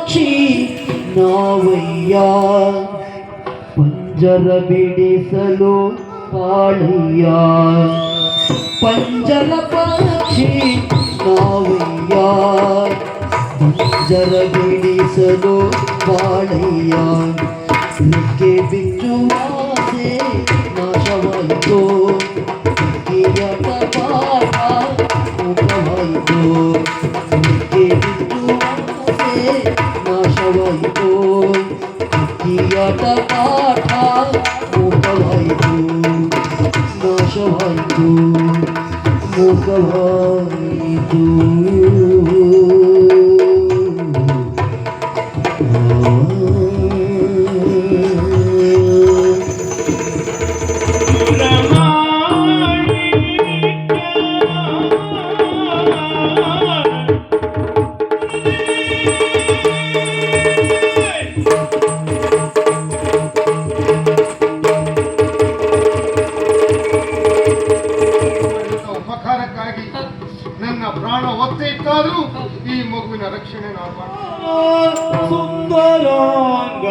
ಪಕ್ಷಿ ನಾವಯ್ಯ ಪಂಜರ ಬಿಡಿಸಲು ಪಾಳಯ್ಯ ಪಂಜರ ಪಕ್ಷಿ ನಾವಯ್ಯ ಪಂಜರ ಬಿಡಿಸಲು ಪಾಳಯ್ಯ ರೆಕ್ಕೆ ಬಿಚ್ಚು ಆಸೆ ನಾಶವಾಯಿತು. ಕಿಯಟ ಪಾಠ ಮುಖವಾಯಿತು. ಪ್ರಾಣ ಒತ್ತೆ ಇಟ್ಟಾದ್ರೂ ಈ ಮಗುವಿನ ರಕ್ಷಣೆ ನಾವು. ಸುಂದರಾಂಗ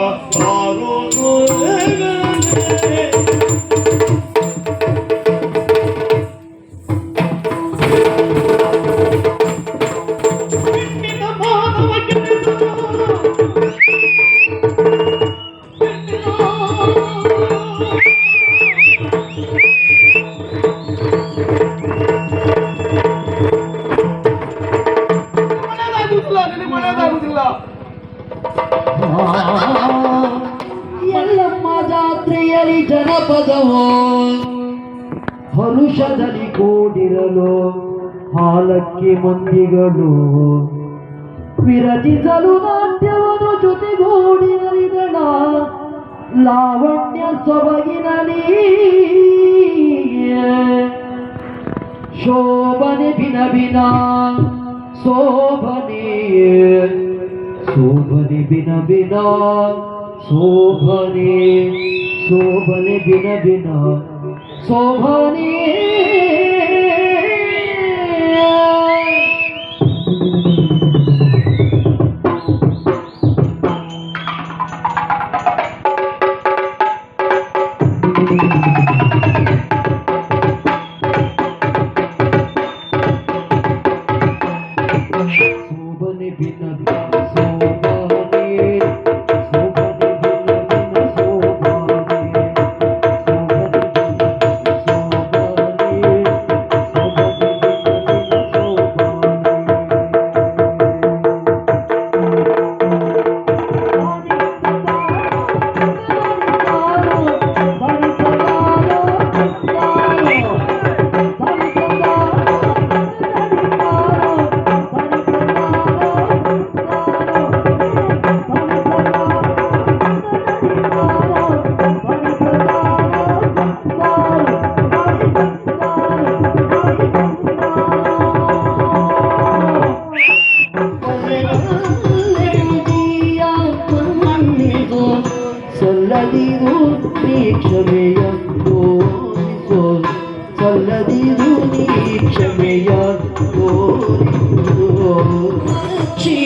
ಮಳೆದಾಗುದಿಲ್ಲ ಎಲ್ಲಮ್ಮ ಜಾತ್ರೆಯಲ್ಲಿ ಜನಪದವೋ ಹರುಷದಲ್ಲಿ ಕೂಡಿರಲು ಹಾಲಕ್ಕೆ ಮಂದಿಗಳು ವಿರಚಿಸಲು ನಾಟ್ಯವನ್ನು ಜೊತೆಗೂಡಿರಲಿದಣ. ಲಾವಣ್ಯ ಸೊಬಗಿನಲ್ಲಿ ಶೋಭನೆ ಬಿನ শোভনে শোভনে বিনা বিনা শোভনে শোভনে বিনা বিনা শোভনে ಕ್ಷಮೆಯ ತೋರಿಸೋ ಸಲ್ಲದಿರು ನೀ ಕ್ಷಮೆಯ ತೋರಿಸೋ ಚೀ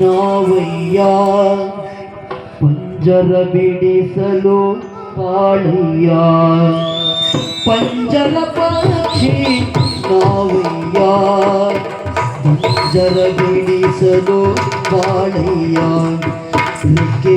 ನಾವಯ್ಯ ಪಂಜರ ಬಿಡಿಸಲು ಪಾಳಯ್ಯ ಪಂಜರ ಪಕ್ಷಿ ನಾವಯ್ಯ ಪಂಜರ ಬಿಡಿಸಲು ಪಾಳಯ್ಯ ರೆಕ್ಕೆ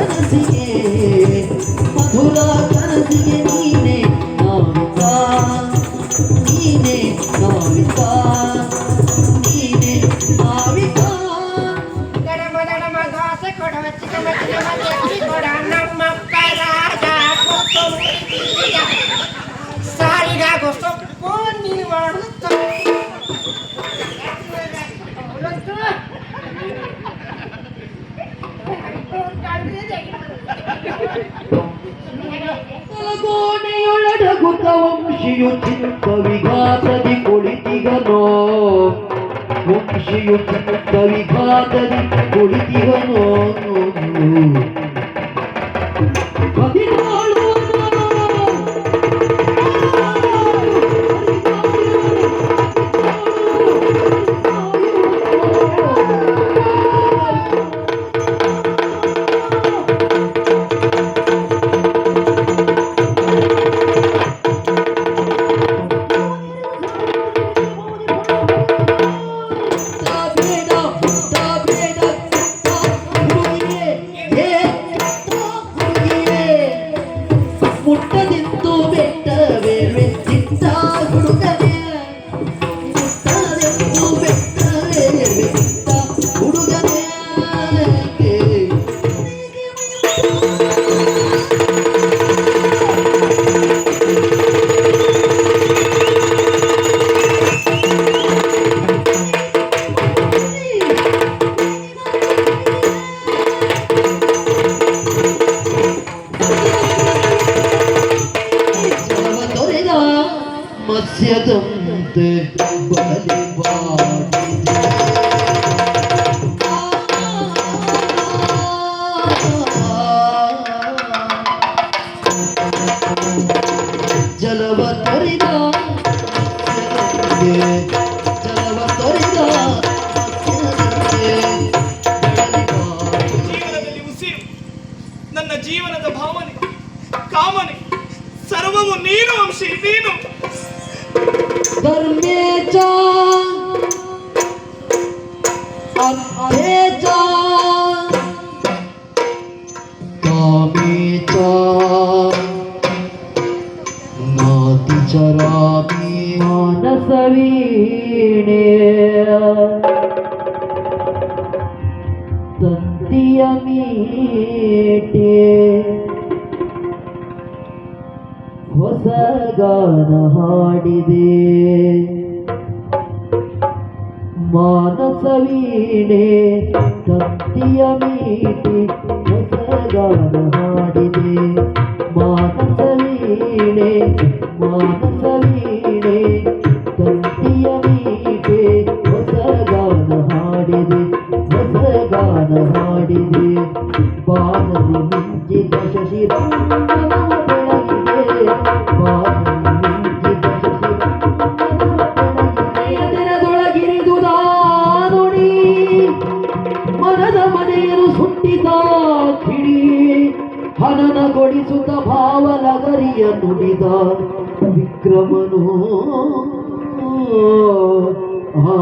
मनसे ವಂಶಿಯುಚಿಂತವಿಘಾತದಿ ಕುಳಿತಿಗನೋ ವಂಶಿಯುಚಿಂತವಿಘಾತದಿ ಕುಳಿತಿಗನೋ ಹದಿನಾರು ನನ್ನ ಜೀವನದ ಭಾವನೆ ಕಾಮನೆ ಸರ್ವವು ನೀನು ಅಂಶಿ ನೀನು. ಧರ್ಮೇಜ ಅರ್ಥೇಜ ಕಾಮೇಜ ನಾತಿ ಚರಾಮಿ ಮಾನಸವೀಣೆ. ಹೊಸ ಗಾನ ಹಾಡಿದೆ. ಮಾನಸ ವೀಣೆ ತಂತಿಯ ಮೀಟಿ ಹೊಸ ಗಾನ ಹಾಡಿದೆ. ಮಾನಸ ವೀಣೆ ಮಾನಸ ವೀಣೆ విజయమునిద విక్రమను ఆ